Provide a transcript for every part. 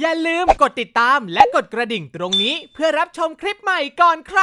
อย่าลืมกดติดตามและกดกระดิ่งตรงนี้เพื่อรับชมคลิปใหม่ก่อนใคร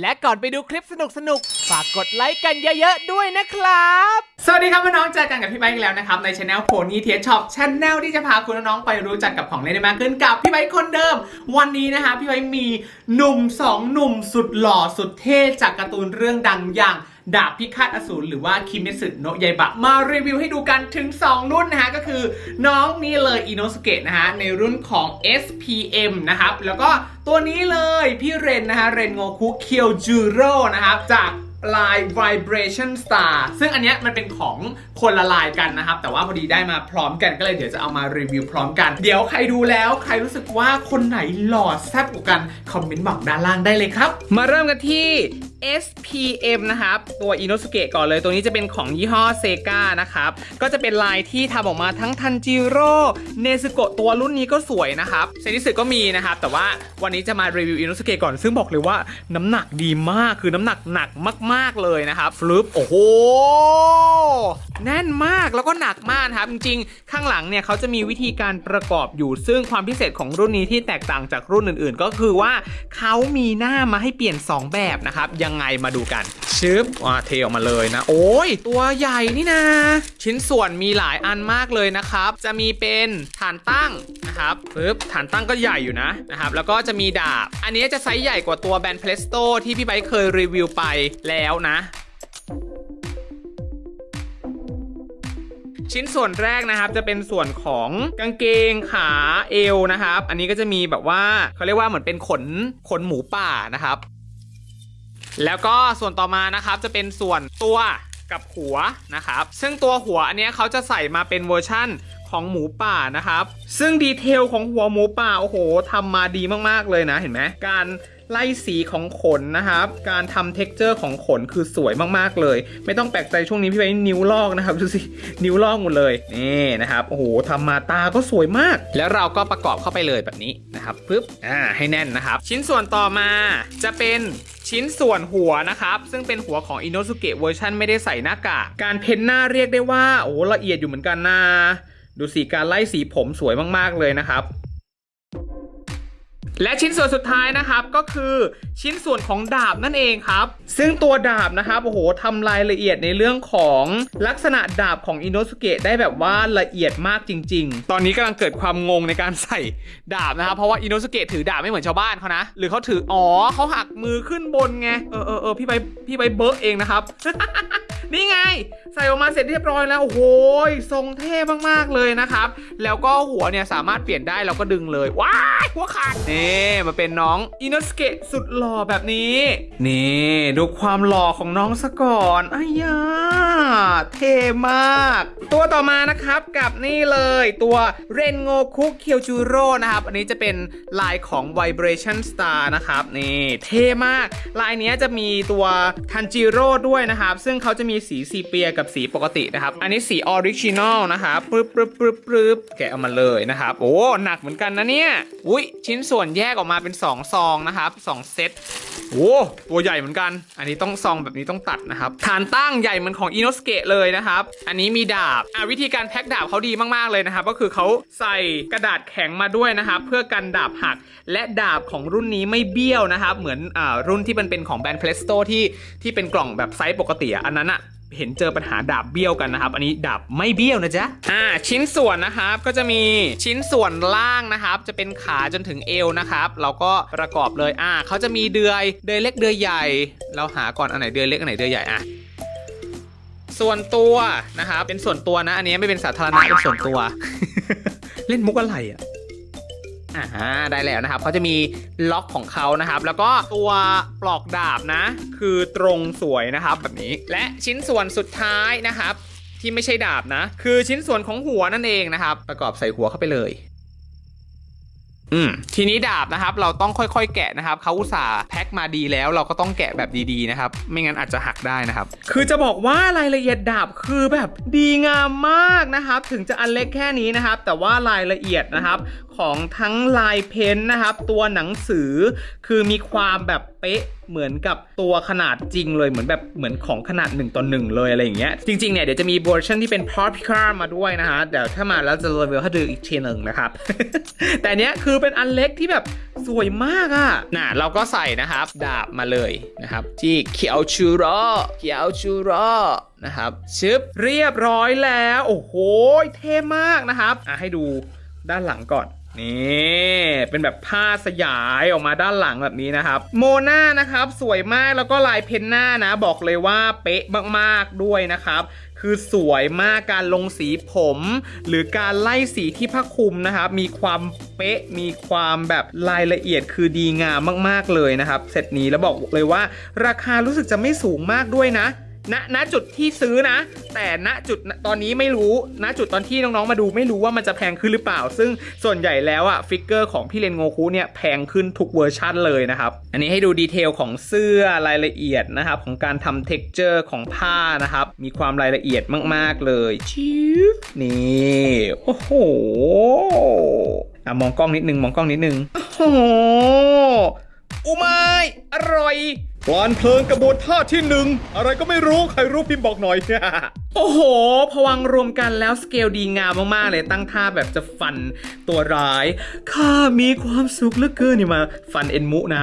และก่อนไปดูคลิปสนุกๆ ฝากกดไลค์กันเยอะๆ ด้วยนะครับ สวัสดีครับน้องๆเจอกันกับพี่ไบค์อีกแล้วนะครับในช anel โพนี่เทียช็อปช anel ที่จะพาคุณน้องๆไปรู้จักกับของเล่นได้มากขึ้นกับพี่ไบค์คนเดิม วันนี้นะคะพี่ไบค์มีหนุ่มสองหนุ่มสุดหล่อสุดเท่จากการ์ตูนเรื่องดังอย่าง ดาบพิฆาตอสูรหรือว่าคิเมสึโนะยายบะมารีวิวให้ดูกันถึง 2 รุ่นนะฮะ ก็คือน้องนี่เลยอินโนสเกะนะฮะ ในรุ่นของ SPM นะครับ แล้วก็ตัวนี้เลยพี่เรนนะฮะ เรนโงคุเคียวจูโร่นะครับจากลาย Vibration Star ซึ่งอันเนี้ยมันเป็นของคนละลายกันนะครับ แต่ว่าพอดีได้มาพร้อมกันก็เลยเดี๋ยวจะเอามารีวิวพร้อมกัน เดี๋ยวใครดูแล้วใครรู้สึกว่าคนไหนหล่อแซ่บกว่ากัน คอมเมนต์บอกด้านล่างได้เลยครับ มาเริ่มกันที่ SPM นะครับตัว Inosuke ก่อนเลยตัวนี้จะเป็นของยี่ห้อเซกานะครับก็จะเป็นลายที่ทำออกมาทั้งทันจิโร่เนซึโกะตัวรุ่นนี้ก็สวยนะครับเซนิสึก็มีนะครับแต่ว่าวันนี้จะมารีวิว Inosuke ก่อน ซึ่งบอกเลยว่าน้ำหนักดีมากคือน้ำหนักหนักมาก ๆเลยนะครับฟลุปโอ้โหแน่นมากแล้วก็หนักมากครับจริงๆ ข้างหลังเนี่ยเขาจะมีวิธีการประกอบอยู่ ซึ่งความพิเศษของรุ่นนี้ที่แตกต่างจากรุ่นอื่น ๆ ก็คือว่าเขามีหน้ามาให้เปลี่ยน 2 แบบนะครับยังไงมาดูกันชึบอ่าเทออกมาเลยนะ โอ้ย ตัวใหญ่นี่นะ ชิ้นส่วนมีหลายอันมากเลยนะครับ จะมีเป็นฐานตั้งนะครับปึ๊บฐานตั้งก็ใหญ่อยู่นะนะครับ แล้วก็จะมีดาบ อันนี้จะไซส์ใหญ่กว่าตัวแบนเพลสโตที่พี่ไบเคยรีวิวไปแล้วนะชิ้นส่วนแรกนะครับจะเป็นส่วนของกางเกงขาเอวนะครับ อันนี้ก็จะมีแบบว่าเขาเรียกว่าเหมือนเป็นขนขนหมูป่านะครับ แล้วก็ส่วนต่อมานะครับจะเป็นส่วนตัวกับหัวนะครับ ซึ่งตัวหัวอันนี้เขาจะใส่มาเป็นเวอร์ชั่นของหมูป่านะครับ ซึ่งดีเทลของหัวหมูป่าโอ้โหทำมาดีมากๆเลยนะเห็นไหมการ ไล่สีของขนนะครับ การทำเท็กเจอร์ของขนคือสวยมากๆเลย ไม่ต้องแปลกใจช่วงนี้พี่ไปนิ้วลอกนะครับดูสินิ้วลอกหมดเลยนี่นะครับโอ้โหทำมาตาก็สวยมาก แล้วเราก็ประกอบเข้าไปเลยแบบนี้นะครับปึ๊บอ่าให้แน่นนะครับ ชิ้นส่วนต่อมาจะเป็นชิ้นส่วนหัวนะครับ ซึ่งเป็นหัวของอินโนสุเกะเวอร์ชันไม่ได้ใส่หน้ากากการเพ้นหน้าเรียกได้ว่าโอ้โหละเอียดอยู่เหมือนกันนะดูสิการไล่สีผมสวยมากๆเลยนะครับ และชิ้นส่วนสุดท้ายนะครับก็คือชิ้นส่วนของดาบนั่นเองครับ ซึ่งตัวดาบนะครับโอ้โหทำรายละเอียดในเรื่องของลักษณะดาบของอินโนสุเกะได้แบบว่าละเอียดมากจริง ๆ ตอนนี้กำลังเกิดความงงในการใส่ดาบนะครับเพราะว่าอินโนสุเกะถือดาบไม่เหมือนชาวบ้านเขานะ หรือเขาถืออ๋อเขาหักมือขึ้นบนไงเออเออเออพี่ใบพี่ใบเบิร์กเองนะครับนี่ไง ใส่ออกมาเสร็จเรียบร้อยแล้ว โอ้โหทรงเท่มากๆเลยนะครับ แล้วก็หัวเนี่ยสามารถเปลี่ยนได้เราก็ดึงเลย ว้ายหัวขาดนี่มาเป็นน้องอินโนสเกะสุดหล่อแบบนี้ นี่ดูความหล่อของน้องซะก่อนอ้ยาเท่มาก ตัวต่อมานะครับกับนี่เลยตัวเรนโงคุเคียวจูโร่นะครับ อันนี้จะเป็นลายของ Vibration Star นะครับ นี่เท่มาก ลายเนี้ยจะมีตัวทันจิโร่ด้วยนะครับ ซึ่งเขาจะมีมีสีซีเปียกับสีปกตินะครับ อันนี้สีออริจินอลนะครับปึ๊บปึ๊บปึ๊บปึ๊บแกะออกมาเลยนะครับ โอ้ หนักเหมือนกันนะเนี่ย อุ้ยชิ้นส่วนแยกออกมาเป็น 2 ซองนะครับ 2 เซตโอ้ตัวใหญ่เหมือนกัน อันนี้ต้องซองแบบนี้ต้องตัดนะครับ ฐานตั้งใหญ่เหมือนของอินโนสเกะเลยนะครับ อันนี้มีดาบ อะวิธีการแพ็คดาบเขาดีมากๆเลยนะครับ ก็คือเขาใส่กระดาษแข็งมาด้วยนะครับ เพื่อกันดาบหัก และดาบของรุ่นนี้ไม่เบี้ยวนะครับ เหมือนอ่ารุ่นที่มันเป็นของแบรนด์เพลสโตที่ที่เป็นกล่องแบบไซส์ปกติอะอันนั้นอะ เห็นเจอปัญหาดาบเบี้ยวกันนะครับ อันนี้ดาบไม่เบี้ยวนะจ๊ะ อ่า ชิ้นส่วนนะครับก็จะมีชิ้นส่วนล่างนะครับ จะเป็นขาจนถึงเอวนะครับเราก็ประกอบเลยอ่าเขาจะมีเดือยเดือยเล็กเดือยใหญ่ เราหาก่อนอันไหนเดือยเล็กอันไหนเดือยใหญ่อะส่วนตัวนะครับเป็นส่วนตัวนะ อันนี้ไม่เป็นสาธารณะเป็นส่วนตัว เล่นมุกอะไรอะ อ่าได้แล้วนะครับเขาจะมีล็อกของเขานะครับ แล้วก็ตัวปลอกดาบนะ คือตรงสวยนะครับแบบนี้ และชิ้นส่วนสุดท้ายนะครับ ที่ไม่ใช่ดาบนะ คือชิ้นส่วนของหัวนั่นเองนะครับ ประกอบใส่หัวเข้าไปเลยอืมทีนี้ดาบนะครับ เราต้องค่อยๆ แกะนะครับเขาอุตส่าห์แพ็คมาดีแล้วเราก็ต้องแกะแบบดีๆนะครับ ไม่งั้นอาจจะหักได้นะครับ คือจะบอกว่ารายละเอียดดาบคือแบบดีงามมากนะครับ ถึงจะอันเล็กแค่นี้นะครับ แต่ว่ารายละเอียดนะครับ ของทั้งลายเพ้นท์นะครับ ตัวหนังสือคือมีความแบบเป๊ะเหมือนกับตัวขนาดจริงเลยเหมือนแบบเหมือนของขนาด1ต่อ1เลยอะไรอย่างเงี้ยจริงๆเนี่ยเดี๋ยวจะมีเวอร์ชันที่เป็น p o r p i c a r มาด้วยนะฮะเดี๋ยวถ้ามาแล้วจะรีวิวให้ดูอีกทีหนึ่งนะครับ แต่เนี้ยคือเป็นอันเล็กที่แบบสวยมากอะ่ะน่ะเราก็ใส่นะครับดาบมาเลยนะครับ ที่เขียวชูโรเขียวชูโรนะครับชึบเรียบร้อยแล้ว โอ้โหเท่มากนะครับอะให้ดูด้านหลังก่อน นี่เป็นแบบผ้าสยายออกมาด้านหลังแบบนี้นะครับ โมนานะครับสวยมากแล้วก็ลายเพนหน้านะ บอกเลยว่าเป๊ะมากๆด้วยนะครับ คือสวยมากการลงสีผม หรือการไล่สีที่ผ้าคลุมนะครับ มีความเป๊ะมีความแบบรายละเอียดคือดีงามมากๆเลยนะครับเซตนี้แล้วบอกเลยว่า ราคารู้สึกจะไม่สูงมากด้วยนะ ณณจุดที่ซื้อนะ แต่ณจุดตอนนี้ไม่รู้ณจุดตอนที่น้องๆมาดูไม่รู้ว่ามันจะแพงขึ้นหรือเปล่า ซึ่งส่วนใหญ่แล้วอะฟิกเกอร์ของพี่เลนโงคุเนี่ยแพงขึ้นทุกเวอร์ชันเลยนะครับ อันนี้ให้ดูดีเทลของเสื้อรายละเอียดนะครับของการทำเท็กเจอร์ของผ้านะครับ มีความรายละเอียดมากๆเลยชิวนี่โอ้โหอะมองกล้องนิดนึงมองกล้องนิดนึงโอ้โหอุมายอร่อย ปลานเพลิงกระบวนท่าที่หนึ่งอะไรก็ไม่รู้ใครรู้พิมพ์บอกหน่อย โอ้โห พวังรวมกันแล้วสเกลดีงามมากๆเลยตั้งท่าแบบจะฟันตัวร้าย ข้ามีความสุขเหลือเกินนี่มา ฟันเอ็นมุนะ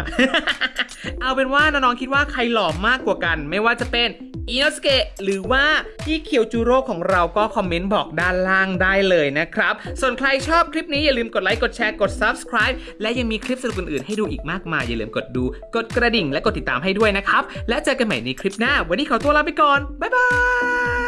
เอาเป็นว่าน้องๆคิดว่าใครหล่อมากกว่ากัน ไม่ว่าจะเป็นอินโนสเกะหรือว่าพี่เคียวจูโร่ของเราก็คอมเมนต์บอกด้านล่างได้เลยนะครับ ส่วนใครชอบคลิปนี้อย่าลืมกดไลค์กดแชร์กด subscribe และยังมีคลิปสนุกอื่นๆให้ดูอีกมากมาย อย่าลืมกดดู กดกระดิ่งและกดติดตามให้ด้วยนะครับ และเจอกันใหม่ในคลิปหน้า วันนี้ขอตัวลาไปก่อน บ๊ายบาย